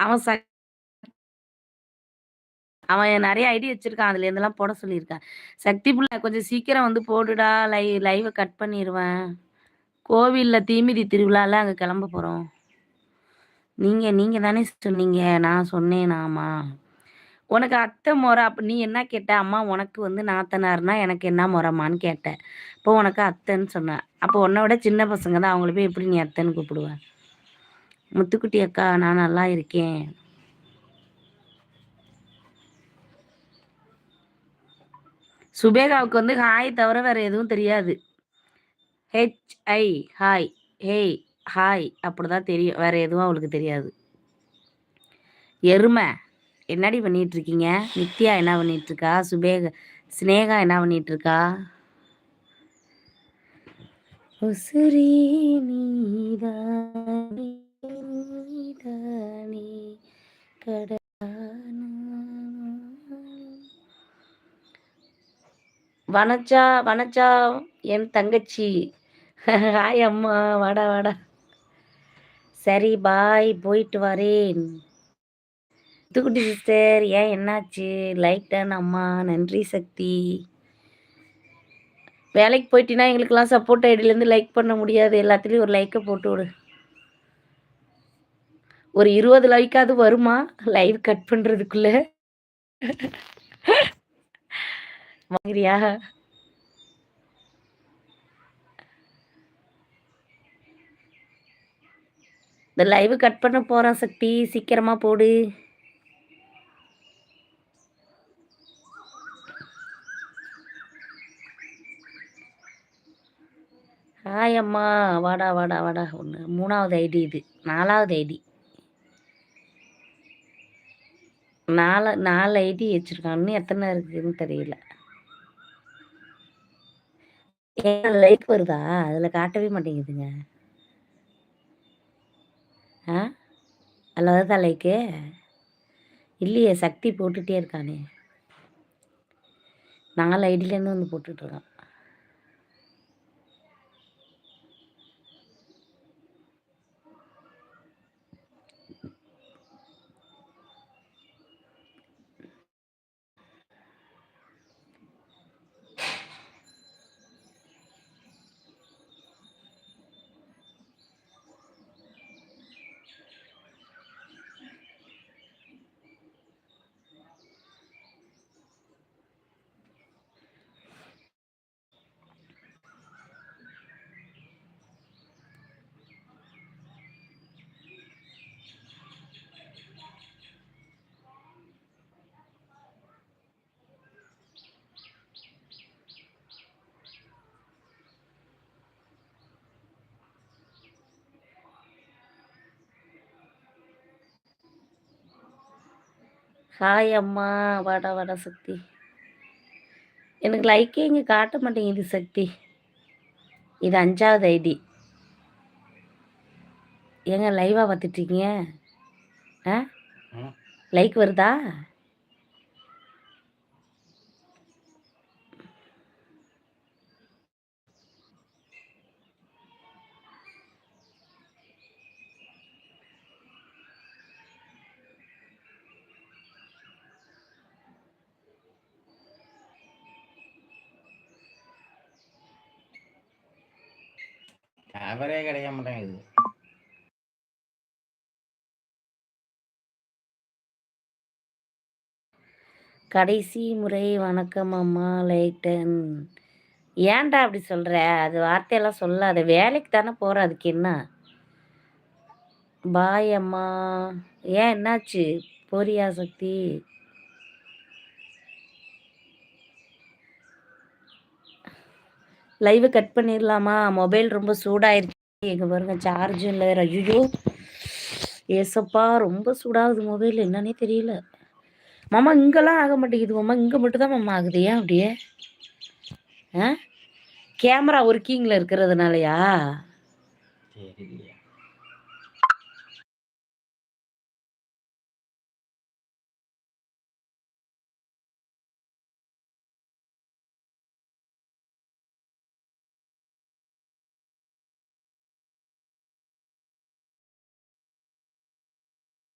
அவன் ச அவன் நிறைய ஐடி வச்சிருக்கான். அதுல இருந்தெல்லாம் போட சொல்லியிருக்கான் சக்தி பிள்ளை கொஞ்சம் சீக்கிரம் வந்து போடுடா. லை லைவை கட் பண்ணிருவேன். கோவில்ல தீமிதி திருவிழால அங்க கிளம்ப போறோம். நீங்க நீங்க தானே சொன்னீங்க. நான் சொன்னேனாமா உனக்கு அத்தை முறை அப்போ நீ என்ன கேட்ட? அம்மா உனக்கு வந்து நாத்தனார்னா எனக்கு என்ன மொறம்மான்னு கேட்டேன் அப்போ உனக்கு அத்தைன்னு சொன்னேன் அப்போ உன்னை விட சின்ன பசங்க தான். அவங்கள போய் எப்படி நீ அத்தைன்னு கூப்பிடுவேன் முத்துக்குட்டி அக்கா நான் நல்லா இருக்கேன். சுபேகாவுக்கு வந்து ஹாய் தவிர வேற எதுவும் தெரியாது. H I hi hey hi அப்படிதான் தெரியும். வேற எதுவும் அவளுக்கு தெரியாது. எருமை என்னடி பண்ணிட்டு இருக்கீங்க? நித்யா என்ன பண்ணிட்டு இருக்கா? சுபேக சினேகா என்ன பண்ணிட்டு இருக்கா? உசுரே நீதானே வனச்சா வனச்சா என் தங்கச்சி. ஹாய் அம்மா வாடா வாடா. சரி பாய் போயிட்டு வரேன். தூக்குட்டி சிஸ்டர் ஏன் என்னாச்சு? லைக் டன் அம்மா. நன்றி சக்தி. வேலைக்கு போயிட்டினா எங்களுக்கெல்லாம் சப்போர்ட் ஐடியிலேருந்து லைக் பண்ண முடியாது. எல்லாத்துலேயும் ஒரு லைக்கை போட்டு விடு. ஒரு இருபது லைக்காவது வருமா? லைவ் கட் பண்ணுறதுக்குள்ளே வாங்குறியா? இந்த லைவ் கட் பண்ண போகிறேன் சக்தி. சீக்கிரமாக போடு. ஹாய் அம்மா. வாடா வாடா வாடா. ஒன்று மூணாவது ஐடி இது. நாலாவது ஐடி. நாலு நாலு ஐடி வச்சுருக்கான். இன்னும் எத்தனை இருக்குதுன்னு தெரியல. ஏன் லைக் வருதா? அதில் காட்டவே மாட்டேங்குதுங்க. ஆ? அதில் வருதா லைக்கு இல்லையே சக்தி போட்டுகிட்டே இருக்கானே. நாலு ஐடியிலேருந்து வந்து போட்டுட்ருக்கான் ஹாய் அம்மா வாடா வாடா சக்தி. எனக்கு லைக்கே இங்கே காட்ட மாட்டேங்குது சக்தி. இது அஞ்சாவது ஐடி. ஏங்க லைவாக பார்த்துட்ருக்கீங்க ஆ? லைக் வருதா? டவரே கிடைக்க மாட்டேங்குது. கடைசி முறை வணக்கம் அம்மா லைட்டன். ஏன்டா அப்படி சொல்ற? அது வார்த்தையெல்லாம் சொல்லாத. வேலைக்கு தானே போகிற அதுக்கு என்ன? பாய் அம்மா. ஏன் என்னாச்சு? போறியா சக்தி? லைவ் கட் பண்ணிடலாமா மொபைல் ரொம்ப சூடாயிருச்சு. எங்க பாருங்க சார்ஜும் இல்லை ஐயோ ஏசப்பா ரொம்ப சூடாகுது மொபைல் என்னன்னே தெரியல. மாமா இங்கெல்லாம் ஆக மாட்டேங்குது. மாமா இங்கே மட்டும் தான் மாமா ஆகுது. ஏன் அப்படியே? ஆ? கேமரா ஒர்க்கிங்கில் இருக்கிறதுனாலயா?